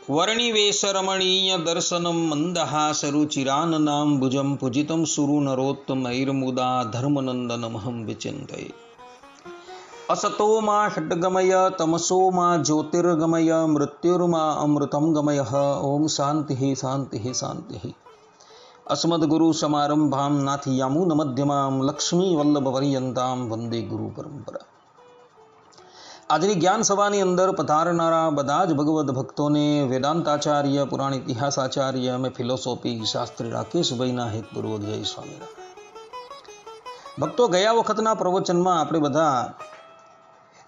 વર્ણિવેશરમણીય દર્શનમ મંદહાસરુચિરાનનાંબુજમ પૂજિતમ સુરુ નરોત્તમૈર્મુદા ધર્મનંદનમહં વિચિંતય અસતો મા ષડ્ગમય તમસો મા જ્યોતિર્ગમય મૃત્યુર્મા અમૃતમ ગમય ઓમ શાંતિ શાંતિ શાંતિ અસ્મદગુરુ સમારંભામ નાથિયામૂન મધ્યમામ લક્ષ્મીવલ્લભ વંદે ગુરુ પરંપરા આજની જ્ઞાન સભાની અંદર પધારનારા બધા જ ભગવદ્ ભક્તોને વેદાંતાચાર્ય પુરાણ ઇતિહાસાચાર્ય અને ફિલોસોફી શાસ્ત્રી રાકેશભાઈના હિતપૂર્વક જય સ્વામિનારાયણ. ભક્તો, ગયા વખતના પ્રવચનમાં આપણે બધા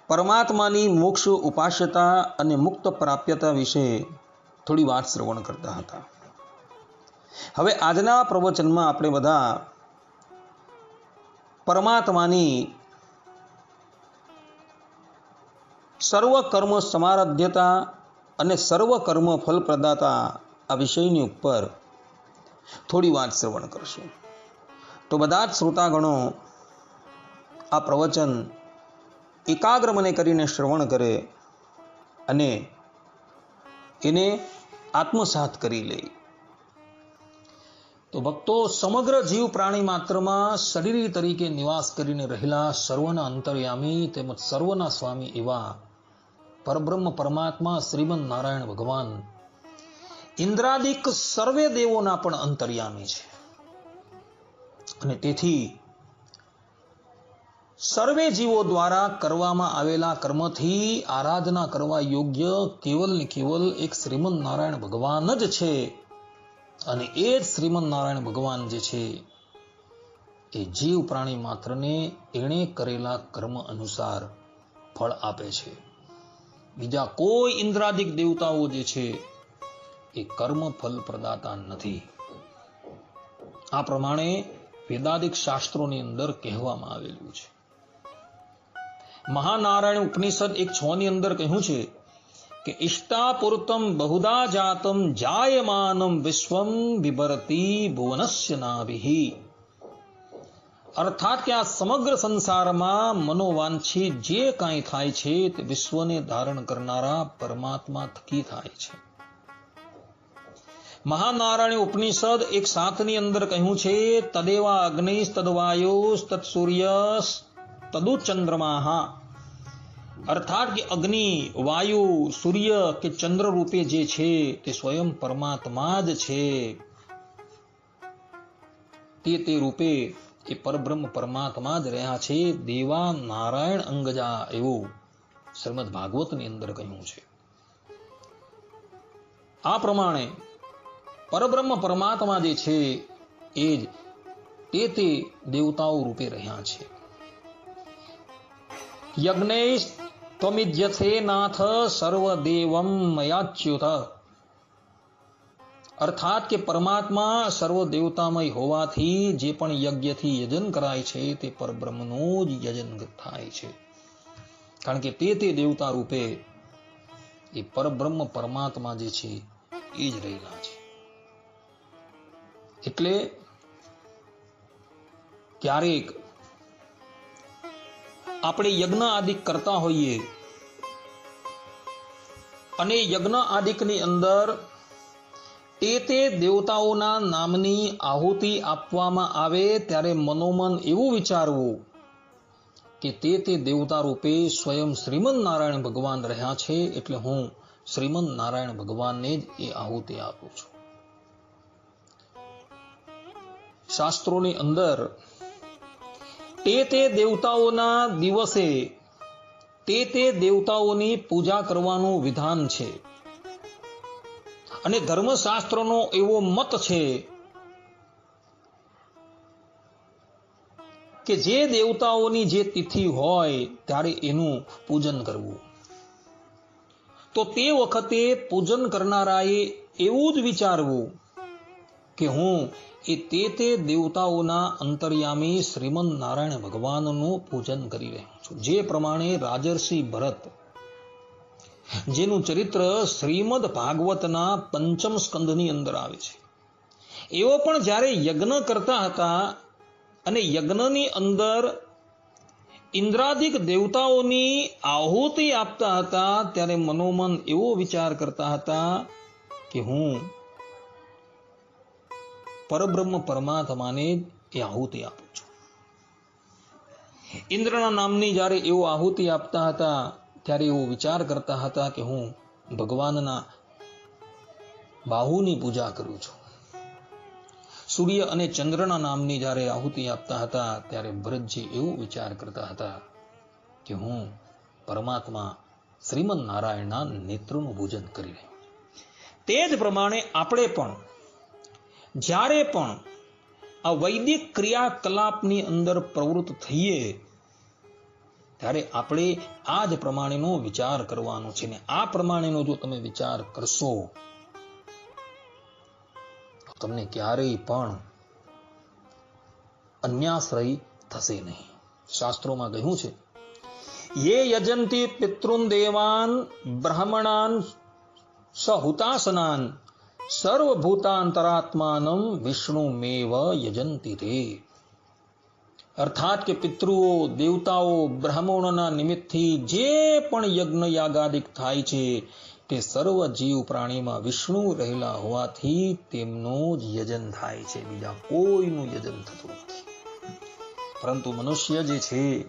પરમાત્માની મોક્ષ, ઉપાસ્યતા અને મુક્ત પ્રાપ્યતા વિશે થોડી વાત શ્રવણ કરતા હતા. હવે આજના પ્રવચનમાં આપણે બધા પરમાત્માની સર્વ કર્મ સમારાધ્યતા અને સર્વ કર્મ ફલપ્રદાતા આ વિષયની ઉપર થોડી વાત શ્રવણ કરશું. તો બધા જ શ્રોતાગણો આ પ્રવચન એકાગ્ર મને કરીને શ્રવણ કરે અને એને આત્મસાત કરી લે. તો ભક્તો સમગ્ર જીવ પ્રાણી માત્રમાં શરીર તરીકે નિવાસ કરીને રહેલા સર્વના અંતર્યામી તેમજ સર્વના સ્વામી એવા પરબ્રહ્મ પરમાત્મા શ્રીમદ નારાયણ ભગવાન. ઇન્દ્રાદિક સર્વે દેવોના પણ અંતર્યામી છે. અને તેથી સર્વે જીવો દ્વારા કરવામાં આવેલા કર્મથી આરાધના કરવા યોગ્ય કેવલ ને કેવલ એક શ્રીમદ નારાયણ ભગવાન જ છે. અને એ જ શ્રીમદ નારાયણ ભગવાન જે છે, એ જીવ પ્રાણી માત્રને એણે કરેલા કર્મ અનુસાર ફળ આપે છે. બીજા કોઈ ઇન્દ્રાદિક દેવતાઓ જે છે, એ કર્મ ફલ પ્રદાતા નથી. આ પ્રમાણે વેદાદિક શાસ્ત્રોની અંદર કહેવામાં આવેલું છે. મહાનારાયણ ઉપનિષદ એક છ ની અંદર કહ્યું છે કે, ઇષ્ટાપુરતમ બહુદા જાતમ જાયમાનમ વિશ્વમ વિભરતી ભુવનસ્ય નાભિ. અર્થાત કે આ સમગ્ર સંસારમાં મનોવાંછી જે કાંઈ થાય છે તે વિશ્વને ધારણ કરનારા પરમાત્મા થકી થાય છે. મહાનારાયણ ઉપનિષદ એક સાતની અંદર કહ્યું છે, તદેવા અગ્નિશ તદવાયુ તત્સૂર્ય તદુ અર્થાત કે અગ્નિ, વાયુ, સૂર્ય કે ચંદ્ર રૂપે જે છે તે સ્વયં પરમાત્મા જ છે. તે તે રૂપે એ પરબ્રહ્મ પરમાત્મા જ રહ્યા છે, દેવા નારાયણ અંગજા એવું શ્રીમદ ભાગવતની અંદર કહ્યું છે. આ પ્રમાણે પરબ્રહ્મ પરમાત્મા જે છે, એ જ તે તે દેવતાઓ રૂપે રહ્યા છે. યજ્ઞેશ ત્વમિજ્યથે નાથ સર્વદેવમ મયાચ્યુત અર્થાત કે પરમાત્મા સર્વ દેવતામય હોવાથી જે પણ યજ્ઞથી યજન કરાય છે, તે પરબ્રહ્મનું જ યજન થાય છે. કારણ કે તે તે દેવતા રૂપે એ પરબ્રહ્મ પરમાત્મા જે છે, એ જ રહેલા છે. એટલે ક્યારેક આપણે યજ્ઞ આદિક કરતા હોઈએ અને યજ્ઞ આદિકની અંદર તે તે દેવતાઓના નામની આહુતિ આપવામાં આવે ત્યારે મનોમન એવું વિચારવું કે તે તે દેવતા રૂપે સ્વયં શ્રીમદ નારાયણ ભગવાન રહ્યા છે એટલે હું શ્રીમદ નારાયણ ભગવાનને જ એ આહુતિ આપું છું. શાસ્ત્રોની અંદર તે તે દેવતાઓના દિવસે તે તે દેવતાઓની પૂજા કરવાનું વિધાન છે. અને ધર્મશાસ્ત્રનો એવો મત છે કે જે દેવતાઓની જે તિથિ હોય ત્યારે એનું પૂજન કરવું. તો તે વખતે પૂજન કરનારાએ એવું જ વિચારવું કે હું એ તે તે દેવતાઓના અંતર્યામી શ્રીમદ નારાયણ ભગવાનનું પૂજન કરી રહ્યો છું. જે પ્રમાણે રાજર્ષિ ભરત જેનું ચરિત્ર શ્રીમદ ભાગવતના પંચમ સ્કંદની અંદર આવે છે. એવો પણ જ્યારે યજ્ઞ કરતા હતા અને યજ્ઞની અંદર ઇન્દ્રાદિક દેવતાઓની આહુતિ આપતા હતા, ત્યારે મનોમન એવો વિચાર કરતા હતા કે હું પરબ્રહ્મ પરમાત્માને એ આહુતિ આપું છું. ઇન્દ્રના નામની જ્યારે એવો આહુતિ આપતા હતા ત્યારે એવો વિચાર કરતા હતા કે હું ભગવાનના બાહુની પૂજા કરું છું. સૂર્ય અને ચંદ્રના નામની જ્યારે આહુતિ આપતા હતા, ત્યારે ભરતજી એવો વિચાર કરતા હતા કે હું પરમાત્મા શ્રીમદ નારાયણના નેત્રનું ભોજન કરી રહ્યો તે જ પ્રમાણે આપણે પણ, જ્યારે પણ આ વૈદિક ક્રિયાકલાપની અંદર પ્રવૃત્ત થઈએ ત્યારે આપણે આ જ પ્રમાણેનો વિચાર કરવાનો છે ને આ પ્રમાણેનો જો તમે વિચાર કરશો તમને ક્યારેય પણ અન્યાશ્રય થશે નહીં. શાસ્ત્રોમાં કહ્યું છે, યે યજંતી પિતૃન દેવાન બ્રાહ્મણાન સહુતાસનાન સર્વભૂતાંતરાત્માનમ વિષ્ણુમેવ યજંતી તે. અર્થાત કે પિતૃઓ, દેવતાઓ, બ્રાહ્મણોના નિમિત્તથી જે પણ યજ્ઞ યાગાદિક થાય છે, તે સર્વ જીવ પ્રાણીમાં વિષ્ણુ રહેલા હોવાથી તેમનું જ યજન થાય છે. બીજા કોઈનું યજન થતું નથી. પરંતુ મનુષ્ય જે છે,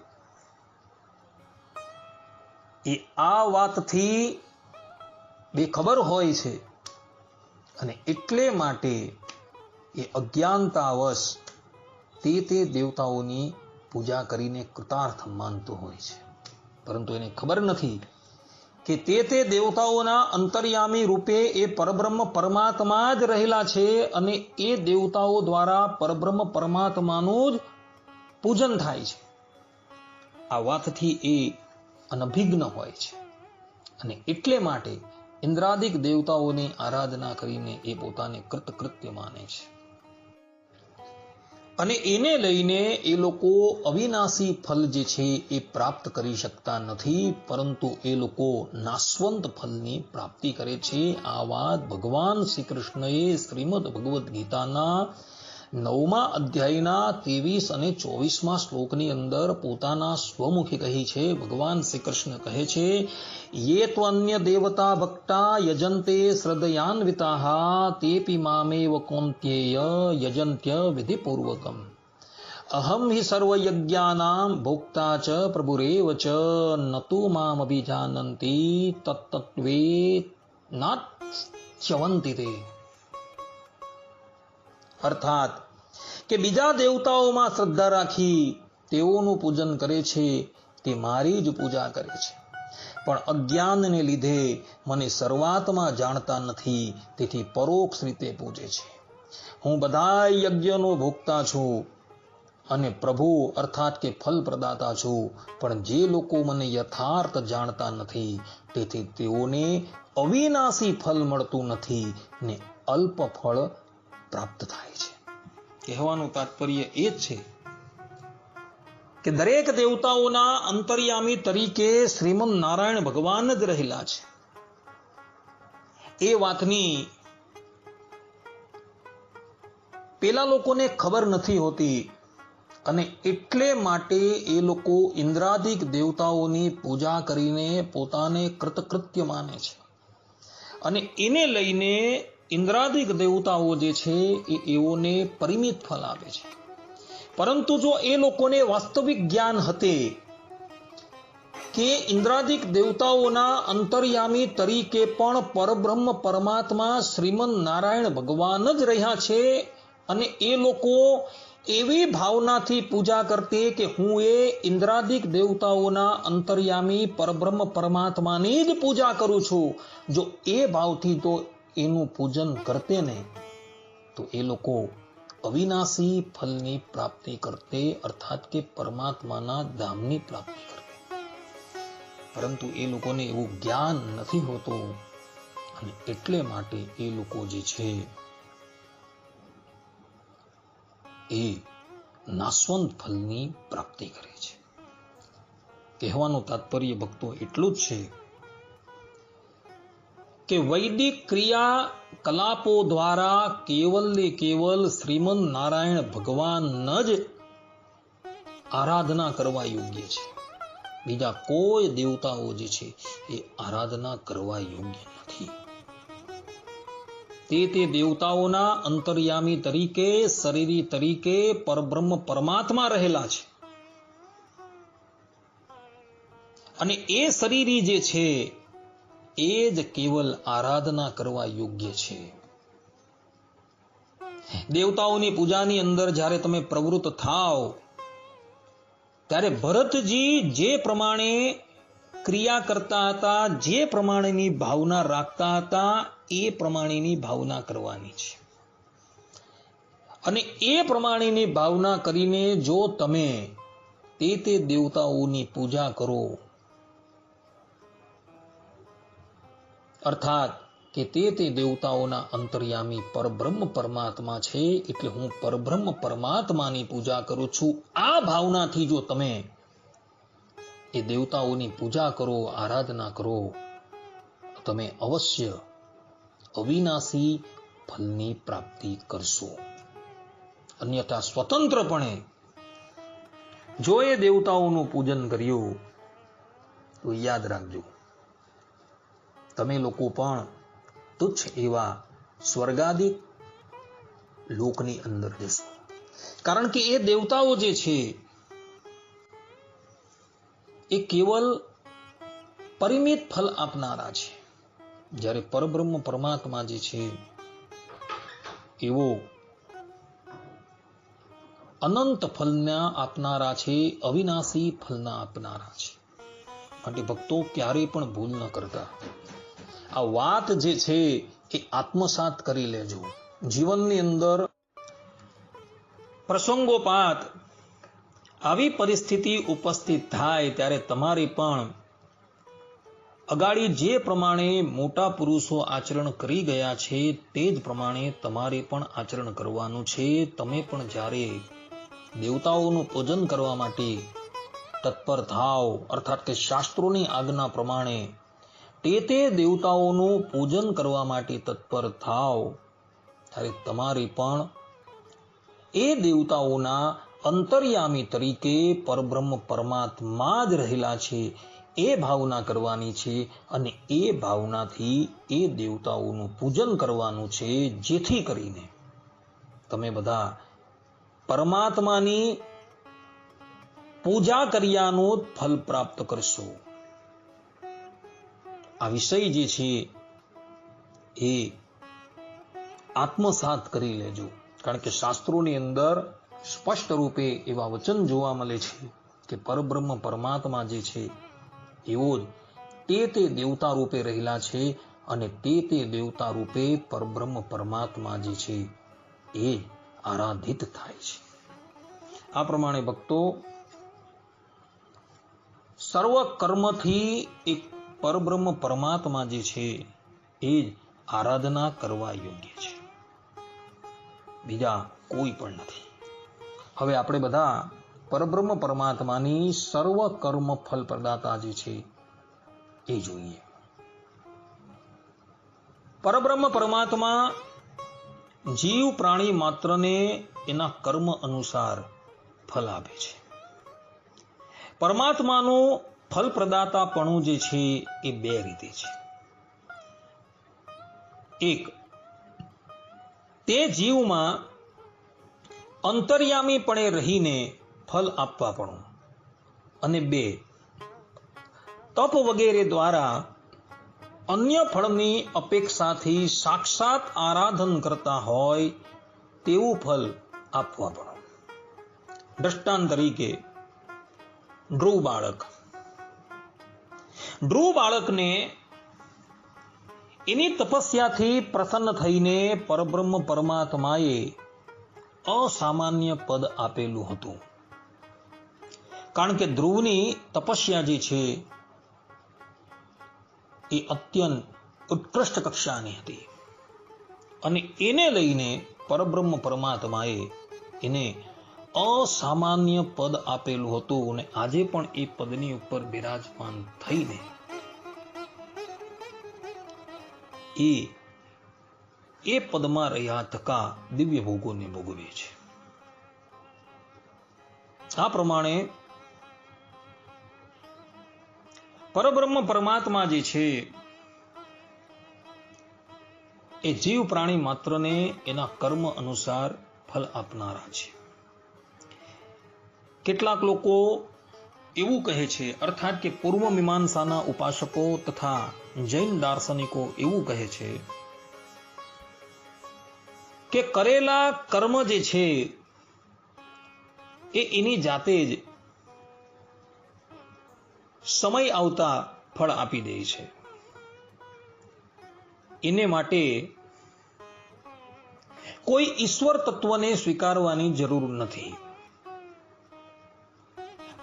એ આ વાતથી બેખબર હોય છે. અને એટલે માટે એ અજ્ઞાનતાવશ તે તે દેવતાઓની પૂજા કરીને કૃતાર્થ માનતો હોય છે. પરંતુ એને ખબર નથી કે તે તે દેવતાઓના અંતર્યામી રૂપે એ પરબ્રહ્મ પરમાત્મા જ રહેલા છે અને એ દેવતાઓ દ્વારા પરબ્રહ્મ પરમાત્માનું જ પૂજન થાય છે. આ વાતથી એ અનભિજ્ઞ હોય છે. અને એટલે માટે ઇન્દ્રાદિક દેવતાઓની આરાધના કરીને એ પોતાને કૃતકૃત્ય માને છે. અને એને લઈને એ લોકો અવિનાશી ફલ જે છે એ પ્રાપ્ત કરી શકતા નથી, પરંતુ એ લોકો નાશવંત ફલની પ્રાપ્તિ કરે છે. આ વાત ભગવાન શ્રી કૃષ્ણએ શ્રીમદ ભગવદ્ ગીતાના નવમા અધ્યાયના ત્રેવીસ અને ચોવીસમાં શ્લોકની અંદર પોતાના સ્વમુખી કહી છે, ભગવાન શ્રી કૃષ્ણ કહે છે, યે ત્વન્ય દેવતા ભક્તા યજંતે શ્રદ્ધયાન્વિતા, તેપી મામેવ કૌંત્યેય યજંત્ય વિધિપૂર્વકમ. અહમ હિ સર્વયજ્ઞાનામ ભોક્તા ચ પ્રભુરેવ ચ, નતુ મામ અભિજાનંતી તત્તત્વે નાચ્યવંતિ તે અર્થાત કે બીજા દેવતાઓમાં શ્રદ્ધા રાખી તેઓનું પૂજન કરે છે, તે મારી જ પૂજા કરે છે. પણ અજ્ઞાનને લીધે મને શરૂઆતમાં જાણતા નથી, તેથી પરોક્ષ રીતે પૂજે છે. હું બધા યજ્ઞનો ભોગતા છું અને પ્રભુ અર્થાત કે ફલ પ્રદાતા છું, પણ જે લોકો મને યથાર્થ જાણતા નથી, તેથી તેઓને અવિનાશી ફલ મળતું નથી ને અલ્પ ફળ પ્રાપ્ત થાય છે. કહેવાનું તાત્પર્ય એ છે કે દરેક દેવતાઓના અંતર્યામી તરીકે શ્રીમદ નારાયણ ભગવાન જ રહેલા છે. એ વાતની પેલા લોકોને ખબર નથી હોતી અને એટલે માટે એ લોકો ઇન્દ્રાદિક દેવતાઓની પૂજા કરીને પોતાને કૃતકૃત્ય માને છે. અને એને લઈને ઇન્દ્રાદિક દેવતાઓ જે છે એ એઓને પરિમિત ફલ આપે છે. પરંતુ જો એ લોકોને વાસ્તવિક જ્ઞાન હતે કે ઇન્દ્રાદિક દેવતાઓના અંતર્યામી તરીકે પણ પરબ્રહ્મ પરમાત્મા શ્રીમદ નારાયણ ભગવાન જ રહ્યા છે અને એ લોકો એવી ભાવનાથી પૂજા કરતે કે હું એ ઇન્દ્રાદિક દેવતાઓના અંતર્યામી પરબ્રહ્મ પરમાત્માની જ પૂજા કરું છું. જો એ ભાવથી તો એનું પૂજન કરતે ને, તો એ લોકો અવિનાશી ફલની પ્રાપ્તિ કરતે, અર્થાત કે પરમાત્માના ધામની પ્રાપ્તિ કરતે. પરંતુ એ લોકોને એવું જ્ઞાન નથી હોતું, અને એટલે માટે એ લોકો જે છે, એ નાશવંત ફલની પ્રાપ્તિ કરે છે. કહેવાનું તાત્પર્ય ભક્તો એટલું જ છે કે વૈદિક ક્રિયા કલાપો દ્વારા કેવલ ને કેવલ શ્રીમદ નારાયણ ભગવાન જ આરાધના કરવા યોગ્ય છે. બીજા કોઈ દેવતાઓ જે છે એ આરાધના કરવા યોગ્ય નથી. તે તે દેવતાઓના અંતર્યામી તરીકે, શરીરી તરીકે પરબ્રહ્મ પરમાત્મા રહેલા છે. અને એ શરીરી જે છે એ જ કેવલ આરાધના કરવા યોગ્ય છે. દેવતાઓની પૂજાની અંદર જ્યારે તમે પ્રવૃત્ત થાવ ત્યારે ભરતજી જે પ્રમાણે ક્રિયા કરતા હતા, જે પ્રમાણેની ભાવના રાખતા હતા, એ પ્રમાણેની ભાવના કરવાની છે. અને એ પ્રમાણેની ભાવના કરીને જો તમે તે તે દેવતાઓની પૂજા કરો અર્થાત કે તે તે દેવતાઓના અંતર્યામી પરબ્રહ્મ પરમાત્મા છે એટલે હું પરબ્રહ્મ પરમાત્માની પૂજા કરું છું. આ ભાવનાથી જો તમે એ દેવતાઓની પૂજા કરો, આરાધના કરો તમે અવશ્ય અવિનાશી ફલની પ્રાપ્તિ કરશો. અન્યથા સ્વતંત્રપણે જો એ દેવતાઓનું પૂજન કર્યું, તો યાદ રાખજો. તમે લોકો પણ તુચ્છ એવા સ્વર્ગાદિક લોકની અંદર જશો કારણ કે એ દેવતાઓ જે છે, એ કેવલ પરિમિત ફલ આપનારા છે. જ્યારે પરબ્રહ્મ પરમાત્મા જે છે, એવો અનંત ફલના આપનારા છે, અવિનાશી ફલના આપનારા છે. માટે ભક્તો ક્યારેય પણ ભૂલ ન કરતા. આ વાત જે છે એ આત્મસાત કરી લેજો. જીવનની અંદર પ્રસંગોપાત આવી પરિસ્થિતિ ઉપસ્થિત થાય ત્યારે તમારે પણ અગાડી જે પ્રમાણે મોટા પુરુષો આચરણ કરી ગયા છે તે જ પ્રમાણે તમારે પણ આચરણ કરવાનું છે. તમે પણ જ્યારે દેવતાઓનું પૂજન કરવા માટે તત્પર થાવ અર્થાત કે શાસ્ત્રોની આજ્ઞા પ્રમાણે તે તે દેવતાઓનું પૂજન કરવા માટે તત્પર થાવ. ત્યારે તમારે પણ એ દેવતાઓના અંતર્યામી તરીકે પરબ્રહ્મ પરમાત્મા જ રહેલા છે. એ ભાવના કરવાની છે અને એ ભાવનાથી એ દેવતાઓનું પૂજન કરવાનું છે જેથી કરીને તમે બધા પરમાત્માની પૂજા કર્યાનું ફલ પ્રાપ્ત કરશો. આ વિષય જે છે એ આત્મસાત કરી લેજો. કારણ કે શાસ્ત્રોની અંદર સ્પષ્ટ રૂપે એવા વચન જોવા મળે છે કે પરબ્રહ્મ પરમાત્મા જે છે એવો તે તે દેવતા રૂપે રહેલા છે અને તે તે દેવતા રૂપે પરબ્રહ્મ પરમાત્મા જે છે, એ આરાધિત થાય છે. આ પ્રમાણે ભક્તો સર્વ કર્મથી એક પરબ્રહ્મ પરમાત્મા જે છે, એ આરાધના કરવા યોગ્ય છે. બીજા કોઈ પણ નથી. હવે આપણે બધા પરબ્રહ્મ પરમાત્માની સર્વ કર્મ ફલ પ્રદાતા જે છે, એ જોઈએ. પરબ્રહ્મ પરમાત્મા જીવ પ્રાણી માત્રને એના કર્મ અનુસાર ફલ આપે છે. પરમાત્માનું ફલ પ્રદાતાપણું જે છે એ બે રીતે છે. એક, તે જીવમાં અંતર્યામીપણે રહીને ફલ આપવાપણું. અને બે, તપ વગેરે દ્વારા અન્ય ફળની અપેક્ષાથી સાક્ષાત આરાધન કરતા હોય તેવું ફલ આપવાપણું. દ્રષ્ટાંત તરીકે, ધ્રુવ બાળક ધ્રુવ બાળકને એની તપસ્યાથી પ્રસન્ન થઈને પરબ્રહ્મ પરમાત્માએ અસામાન્ય પદ આપેલું હતું. કારણ કે ધ્રુવની તપસ્યા જે છે, એ અત્યંત ઉત્કૃષ્ટ કક્ષાની હતી. અને એને લઈને પરબ્રહ્મ પરમાત્માએ એને અસામાન્ય પદ આપેલું હતું અને આજે પણ એ પદની ઉપર બિરાજમાન થઈને એ એ પદમાં રહ્યા થકા દિવ્ય ભોગોને ભોગવે છે. આ પ્રમાણે પરબ્રહ્મ પરમાત્મા જે છે, એ જીવ પ્રાણી માત્રને એના કર્મ અનુસાર ફલ આપનારા છે. કેટલાક લોકો એવું કહે છે, અર્થાત કે પૂર્વ મીમાંસાના ઉપાસકો તથા જૈન દાર્શનિકો એવું કહે છે કે કરેલા કર્મ જે છે, એ એની જાતે જ સમય આવતા ફળ આપી દે છે. એને માટે કોઈ ઈશ્વર તત્વને સ્વીકારવાની જરૂર નથી.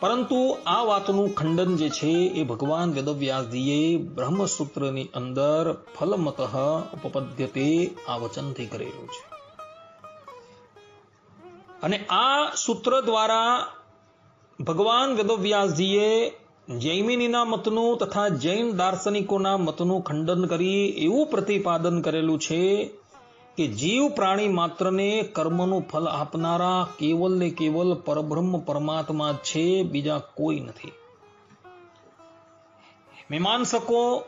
પરંતુ આ વાતનું ખંડન જે છે એ ભગવાન વેદવ્યાસજીએ બ્રહ્મસૂત્રની અંદર ફલમત ઉપપદ્યતે આ વચનથી કરેલું છે. અને આ સૂત્ર દ્વારા ભગવાન વેદવ્યાસજીએ જૈમિનીના મતનું તથા જૈન દાર્શનિકોના મતનું ખંડન કરી એવું પ્રતિપાદન કરેલું છે કે જીવ પ્રાણી માત્રને કર્મનું ફલ આપનારા કેવલ ને કેવલ પરબ્રહ્મ પરમાત્મા છે, બીજા કોઈ નથી. મીમાંસકો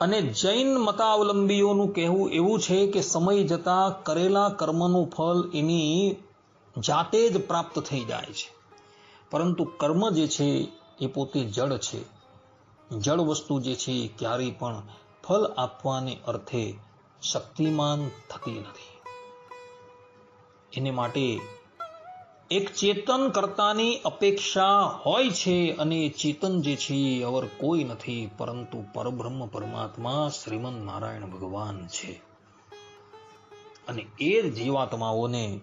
અને જૈન મતાવલંબીઓનું કહેવું એવું છે કે સમય જતા કરેલા કર્મનું ફળ એની જાતે જ પ્રાપ્ત થઈ જાય છે. પરંતુ કર્મ જે છે એ પોતે જળ છે. જળ વસ્તુ જે છે ક્યારેય પણ ફલ આપવાને અર્થે શક્તિમાન થતી નથી. એને માટે એક ચેતન કરતાની અપેક્ષા હોય છે અને ચેતન જે છે અવર કોઈ નથી, પરંતુ પરબ્રહ્મ પરમાત્મા શ્રીમન નારાયણ ભગવાન છે. અને એ જીવાત્માઓને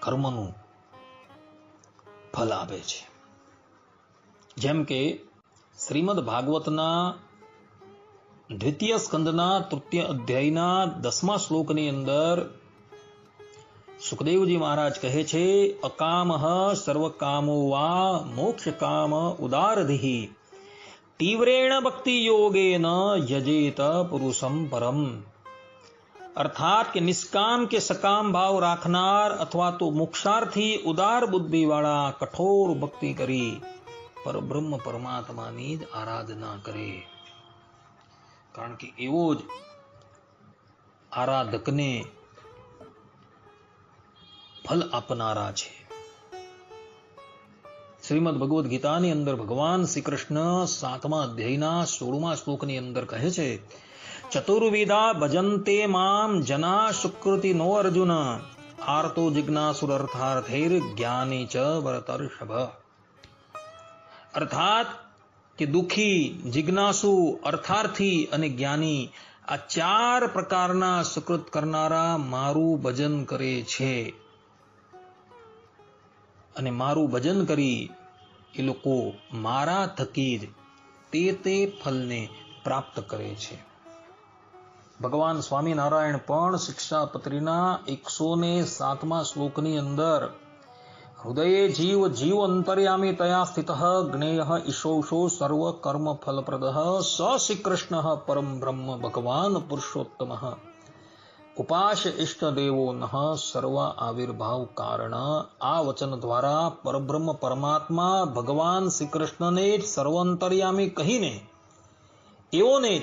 કર્મનું ફલ આપે છે. જેમ કે શ્રીમદ ભાગવતના દ્વિતીય સ્કંદના તૃતીય અધ્યાયના દસમા શ્લોકની અંદર સુખદેવજી મહારાજ કહે છે અકામ સર્વકામો વા મોક્ષ કામ ઉદારધિ તીવ્રેણ ભક્તિ યોગેન યજેત પુરુષમ પરમ અર્થાત કે નિષ્કામ કે સકામ ભાવ રાખનાર અથવા તો મોક્ષાર્થી ઉદાર બુદ્ધિવાળા કઠોર ભક્તિ કરી પરબ્રહ્મ પરમાત્માની જ આરાધના કરે કારણ કે એવો જ આરાધકને ફલ આપનારા છે. શ્રીમદ ભગવદ્ ગીતાની અંદર ભગવાન શ્રી કૃષ્ણ સાતમા અધ્યાયના સોળમા શ્લોકની અંદર કહે છે, ચતુર્વિધા ભજંતે મામ જના સુકૃતિ નો અર્જુન, આર્તો જિજ્ઞાસુરર્થાર્થૈર જ્ઞાની ચ વરતર્ષભ. અર્થાત કે દુખી, જિજ્ઞાસુ, અર્થાર્થી અને જ્ઞાની આ ચાર પ્રકારના સુકૃત કરનારા મારું ભજન કરે છે. અને મારું ભજન કરી એ લોકો મારા થકી જ તે તે ફલને પ્રાપ્ત કરે છે. ભગવાન સ્વામિનારાયણ પણ શિક્ષાપત્રીના એકસો ને સાતમા શ્લોકની અંદર હૃદયે જીવ જીવ અંતર્યામી તયા સ્થિત જ્ઞેય ઈશોષો સર્વ કર્મ ફલપ્રદ સ શ્રી કૃષ્ણ પરમ બ્રહ્મ ભગવાન પુરુષોત્તમ ઉપાસ ઇષ્ટદેવો નઃ સર્વ આવિર્ભાવ કારણ આ વચન દ્વારા પરબ્રહ્મ પરમાત્મા ભગવાન શ્રી કૃષ્ણને જ સર્વંતર્યામી કહીને એઓને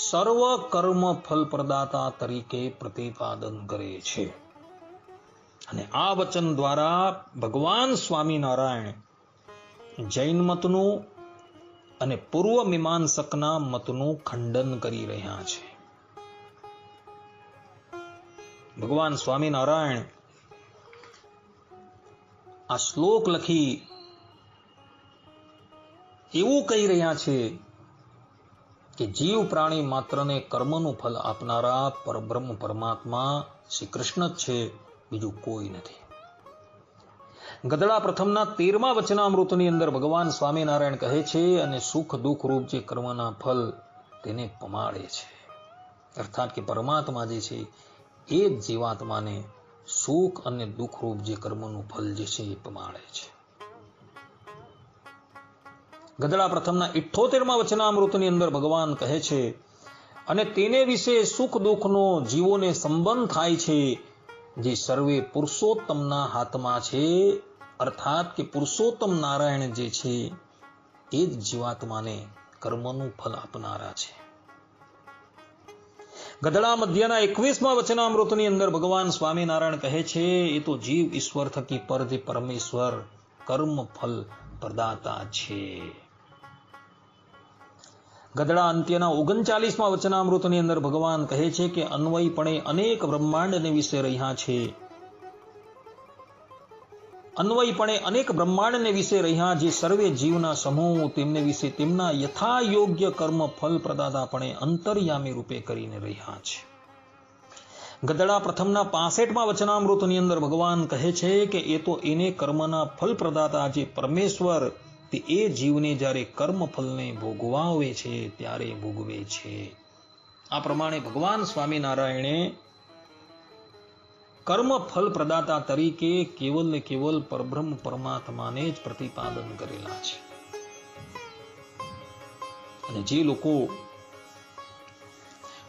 સર્વ કર્મ ફલ પ્રદાતા તરીકે પ્રતિપાદન કરે છે અને આ વચન દ્વારા ભગવાન સ્વામિનારાયણ જૈન મતનું અને પૂર્વ મીમાંસકના મતનું ખંડન કરી રહ્યા છે. ભગવાન સ્વામિનારાયણ આ શ્લોક લખી એવું કહી રહ્યા છે કે જીવ પ્રાણી માત્રને કર્મનું ફલ આપનારા પરબ્રહ્મ પરમાત્મા શ્રી કૃષ્ણ જ છે. બીજું કોઈ નથી. ગદડા પ્રથમના તેરમા વચનામૃતની અંદર ભગવાન સ્વામિનારાયણ કહે છે, અને સુખ દુઃખ રૂપ જે કર્મના ફલ તેને પમાડે છે. અર્થાત કે પરમાત્મા જે છે, એ જ જીવાત્માને સુખ અને દુઃખરૂપ જે કર્મનું ફલ જે છે, એ પમાડે છે. ગદડા પ્રથમના ઇઠ્ઠોતેરમાં વચનામૃતની અંદર ભગવાન કહે છે, અને તેને વિશે સુખ દુઃખનો જીવોને સંબંધ થાય છે જે સર્વે પુરુષોત્તમના હાથમાં છે, અર્થાત કે પુરુષોત્તમ નારાયણ જે છે, એ જ જીવાત્માને કર્મનું ફલ આપનારા છે. ગધડા મધ્યના એકવીસમાં વચનામૃતની અંદર ભગવાન સ્વામિનારાયણ કહે છે, એ તો જીવ ઈશ્વર થકી પર જે પરમેશ્વર કર્મ ફલ પ્રદાતા છે. ગધડા અંત્યના ઓગણચાલીસમાં વચનામૃતની અંદર ભગવાન કહે છે કે અન્વયપણે અનેક બ્રહ્માંડને વિશે રહ્યા છે. અન્વયપણે અનેક બ્રહ્માંડને વિશે રહ્યા જે સર્વે જીવના સમૂહ તેમને વિશે તેમના યથા યોગ્ય કર્મ ફલ પ્રદાતાપણે અંતર્યામી રૂપે કરીને રહ્યા છે. ગદડા પ્રથમના પાસઠમાં વચનામૃતની અંદર ભગવાન કહે છે કે એ તો એને કર્મના ફલ પ્રદાતા જે પરમેશ્વર તે એ જીવને જ્યારે કર્મફલને ભોગવાવે છે, ત્યારે ભોગવે છે. આ પ્રમાણે ભગવાન સ્વામિનારાયણે કર્મ ફલ પ્રદાતા તરીકે કેવલ ને કેવલ પરબ્રહ્મ પરમાત્માને જ પ્રતિપાદન કરેલા છે. અને જે લોકો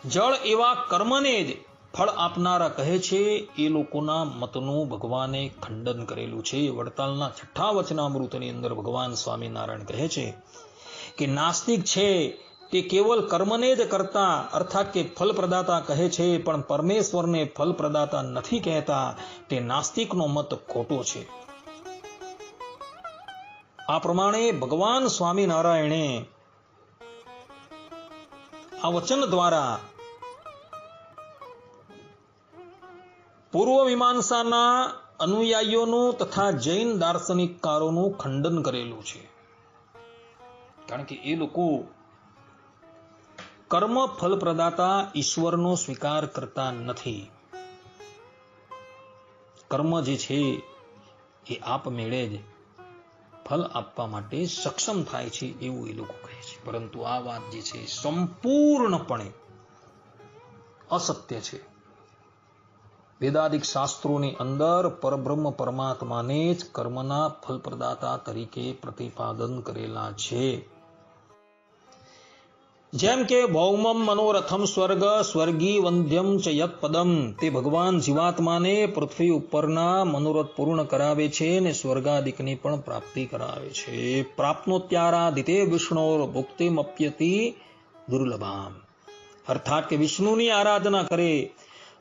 જળ એવા કર્મને જ ફળ આપનારા કહે છે, એ લોકોના મતનું ભગવાને ખંડન કરેલું છે. વડતાલના છઠ્ઠા વચનામૃતની અંદર ભગવાન સ્વામિનારાયણ કહે છે કે, નાસ્તિક છે, તે કેવલ કર્મને જ કરતા, અર્થાત કે ફલ પ્રદાતા કહે છે, પણ પરમેશ્વરને ફલ પ્રદાતા નથી કહેતા. તે નાસ્તિકનો મત ખોટો છે. આ પ્રમાણે ભગવાન સ્વામિનારાયણે આ વચન દ્વારા પૂર્વ મીમાંસાના અનુયાયીઓનું તથા જૈન દાર્શનિકકારોનું ખંડન કરેલું છે. કારણ કે એ લોકો કર્મ ફલ પ્રદાતા ઈશ્વરનો સ્વીકાર કરતા નથી. કર્મ જે છે, એ આપમેળે જ ફલ આપવા માટે સક્ષમ થાય છે એવું એ લોકો કહે છે. પરંતુ આ વાત જે છે, સંપૂર્ણપણે અસત્ય છે. વેદાદિક શાસ્ત્રોની અંદર પરબ્રહ્મ પરમાત્માને જ કર્મના ફલ પ્રદાતા તરીકે પ્રતિપાદન કરેલા છે. જેમ કે ભૌમમ મનોરથમ સ્વર્ગ, સ્વર્ગી વંધ્યમ ચ યત પદમ. તે ભગવાન જીવાત્માને પૃથ્વી ઉપરના મનોરથ પૂર્ણ કરાવે છે અને સ્વર્ગાદિકની પણ પ્રાપ્તિ કરાવે છે. પ્રાપ્નોત્યારાધિતે વિષ્ણોર ભુક્તિમપ્યતિ દુર્લભામ. અર્થાત કે વિષ્ણુની આરાધના કરે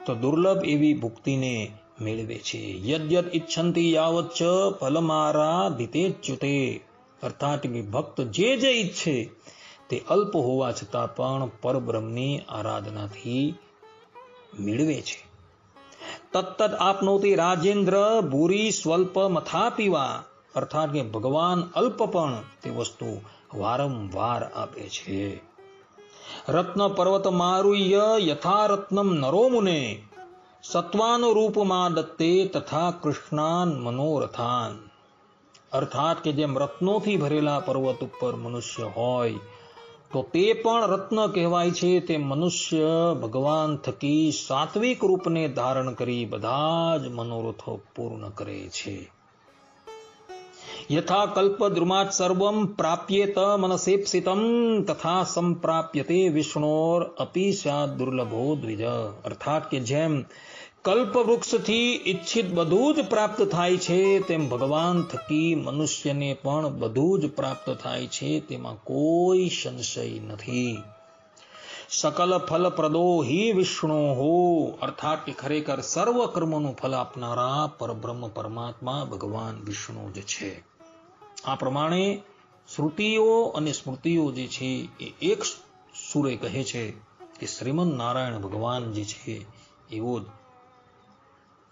તો દુર્લભ એવી ભુક્તિને મેળવે છે. યદ્યત ઈચ્છંતી યાવત ચ ફલમારાધિતે ચ્યુતે અર્થાત કે ભક્ત જે જે ઈચ્છે તે અલ્પ હોવા છતાં પણ પરબ્રહ્મની આરાધનાથી મેળવે છે. તત્તત આપનોતી રાજેન્દ્ર ભૂરી સ્વલ્પ મથા પીવા અર્થાત કે ભગવાન અલ્પ પણ તે વસ્તુ વારંવાર આપે છે. રત્ન પર્વત મારુય યથા રત્નમ નરો મુને. સત્વાનુરૂપમાં દત્તે તથા કૃષ્ણાન મનોરથાન. અર્થાત કે જેમ રત્નોથી ભરેલા પર્વત ઉપર મનુષ્ય હોય, તો તે પણ રત્ન કહેવાય છે તે મનુષ્ય ભગવાન થકી સાત્વિક રૂપને ધારણ કરી બધા જ મનોરથો પૂર્ણ કરે છે. યથા કલ્પ દ્રુમાત સર્વમ પ્રાપ્યેત મનસેપ્સિતમ તથા સંપ્રાપ્યતે વિષ્ણોર સ્યાદ દુર્લભો દ્વિજ અર્થાત કે જેમ કલ્પ વૃક્ષથી ઈચ્છિત બધું જ પ્રાપ્ત થાય છે તેમ ભગવાન થકી મનુષ્યને પણ બધું જ પ્રાપ્ત થાય છે તેમાં કોઈ સંશય નથી સકલ ફલ પ્રદો હિ વિષ્ણુ હો અર્થાત કે ખરેખર સર્વ કર્મનું ફલ આપનારા પરબ્રહ્મ પરમાત્મા ભગવાન વિષ્ણુ જ છે આ પ્રમાણે શ્રુતિઓ અને સ્મૃતિઓ જે છે એ એક સુરે કહે છે કે શ્રીમદ નારાયણ ભગવાન જે છે એવો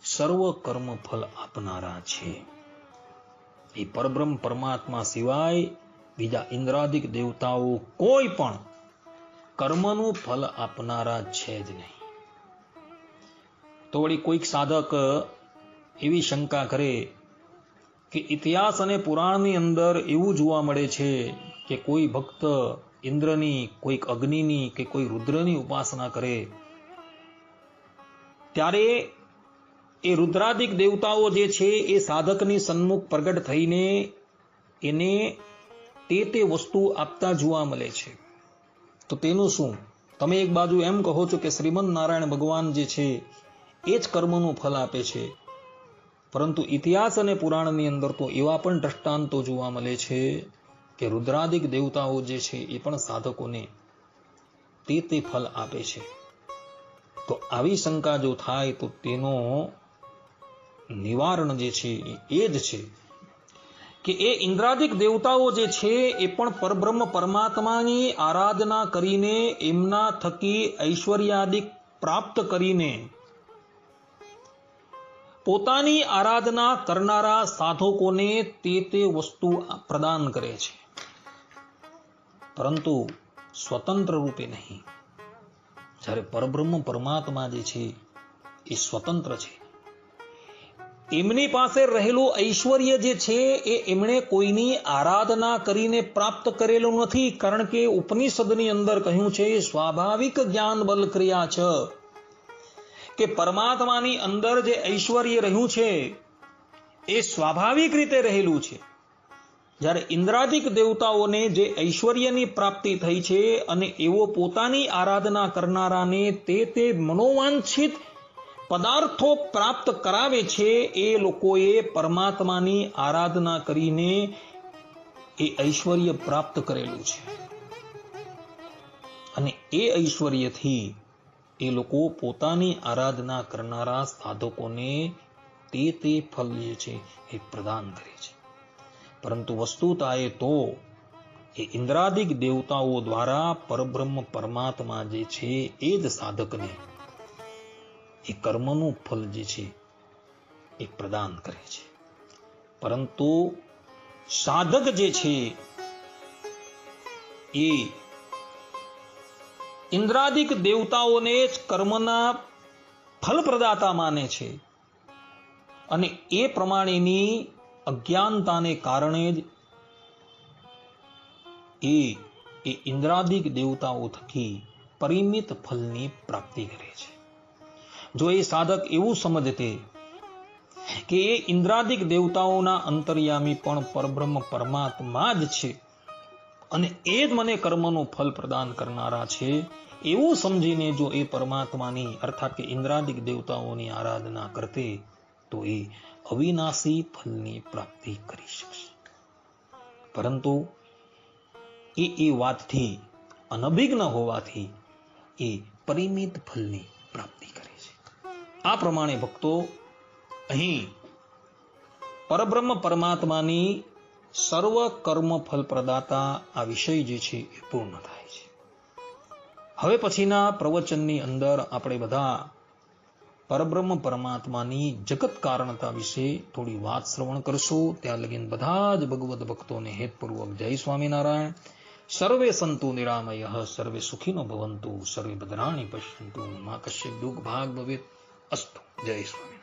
સર્વ કર્મ ફલ આપનારા છે. એ પરબ્રહ્મ પરમાત્મા સિવાય બીજા ઇન્દ્રાદિક દેવતાઓ કોઈ પણ કર્મનું ફલ આપનારા છે જ નહીં. તો વળી કોઈક સાધક એવી શંકા કરે કે ઇતિહાસ અને પુરાણની અંદર એવું જોવા મળે છે કે કોઈ ભક્ત ઇન્દ્રની, કોઈક અગ્નિની કે કોઈ રુદ્રની ઉપાસના કરે. ત્યારે એ રુદ્રાદિક દેવતાઓ જે છે એ સાધકની સન્મુખ પ્રગટ થઈને એને તે તે વસ્તુ આપતા જોવા મળે છે. તો તેનું શું? તમે એક બાજુ એમ કહો છો કે શ્રીમદ નારાયણ ભગવાન જે છે એ જ કર્મનું ફલ આપે છે. પરંતુ ઇતિહાસ અને પુરાણની અંદર તો એવા પણ દ્રષ્ટાંતો જોવા મળે છે કે રુદ્રાદિક દેવતાઓ જે છે એ પણ સાધકોને તે તે ફલ આપે છે. તો આવી શંકા જો થાય તો તેનો નિવારણ જે છે એ જ છે કે એ ઇન્દ્રાદિક દેવતાઓ જે છે એ પણ પરબ્રહ્મ પરમાત્માની આરાધના કરીને એમના થકી ઐશ્વર્યાદિક પ્રાપ્ત કરીને પોતાની આરાધના કરનારા સાધકોને તે તે વસ્તુ પ્રદાન કરે છે. પરંતુ સ્વતંત્ર રૂપે નહીં. જ્યારે પરબ્રહ્મ પરમાત્મા જે છે, એ સ્વતંત્ર છે. એમની પાસે રહેલું ઐશ્વર્ય જે છે, એ એમણે કોઈની આરાધના કરીને પ્રાપ્ત કરેલું નથી. કારણ કે ઉપનિષદની અંદર કહ્યું છે, સ્વાભાવિક જ્ઞાન બલ ક્રિયા છે. કે પરમાત્માની અંદર જે ઐશ્વર્ય રહ્યું છે, એ સ્વાભાવિક રીતે રહેલું છે. જ્યારે ઇન્દ્રાદિક દેવતાઓને જે ઐશ્વર્યની પ્રાપ્તિ થઈ છે અને એવો પોતાની આરાધના કરનારાને તે તે મનોવાંછિત પદાર્થો પ્રાપ્ત કરાવે છે, એ લોકોએ પરમાત્માની આરાધના કરીને એ ઐશ્વર્ય પ્રાપ્ત કરેલું છે. અને એ ઐશ્વર્યથી એ લોકો પોતાની આરાધના કરનારા સાધકોને તે તે ફલ જે છે, એ પ્રદાન કરે છે. પરંતુ વસ્તુતા એ તો એ ઇન્દ્રાદિક દેવતાઓ દ્વારા પરબ્રહ્મ પરમાત્મા જે છે, એ જ સાધકને એ કર્મનું ફલ જે છે, એ પ્રદાન કરે છે. પરંતુ સાધક જે છે, એ ઇન્દ્રાદિક દેવતાઓને જ કર્મના ફલ પ્રદાતા માને છે. અને એ પ્રમાણેની અજ્ઞાનતાને કારણે જ એ એ ઇન્દ્રાદિક દેવતાઓ થકી પરિમિત ફલની પ્રાપ્તિ કરે છે. જો એ સાધક એવું સમજતે કે એ ઇન્દ્રાદિક દેવતાઓના અંતર્યામી પણ પરબ્રહ્મ પરમાત્મા જ છે અને એ જ મને કર્મનું ફલ પ્રદાન કરનારા છે, એવું સમજીને જો એ પરમાત્માની, અર્થાત કે ઇન્દ્રાદિક દેવતાઓની આરાધના કરતે, તો એ અવિનાશી ફલની પ્રાપ્તિ કરી શકશે. પરંતુ એ એ વાતથી અનભિજ્ઞ હોવાથી, એ પરિમિત ફલની પ્રાપ્તિ કરે છે. આ પ્રમાણે ભક્તો, અહીં પરબ્રહ્મ પરમાત્માની સર્વ કર્મ ફલ પ્રદાતા આ વિષય જે છે એ પૂર્ણ થાય છે. હવે પછીના પ્રવચનની અંદર આપણે બધા પરબ્રહ્મ પરમાત્માની જગત કારણતા વિશે થોડી વાત શ્રવણ કરશું. ત્યાં લગીન બધા જ ભગવત ભક્તોને હેતપૂર્વક જય સ્વામિનારાયણ. સર્વે સંતુ નિરામય, સર્વે સુખીનો ભવંતુ, સર્વે ભદ્રાણી પશ્યંતુ, મા કશ્ય દુઃખ ભાગ ભવેત અસ્તુ. જય સ્વામી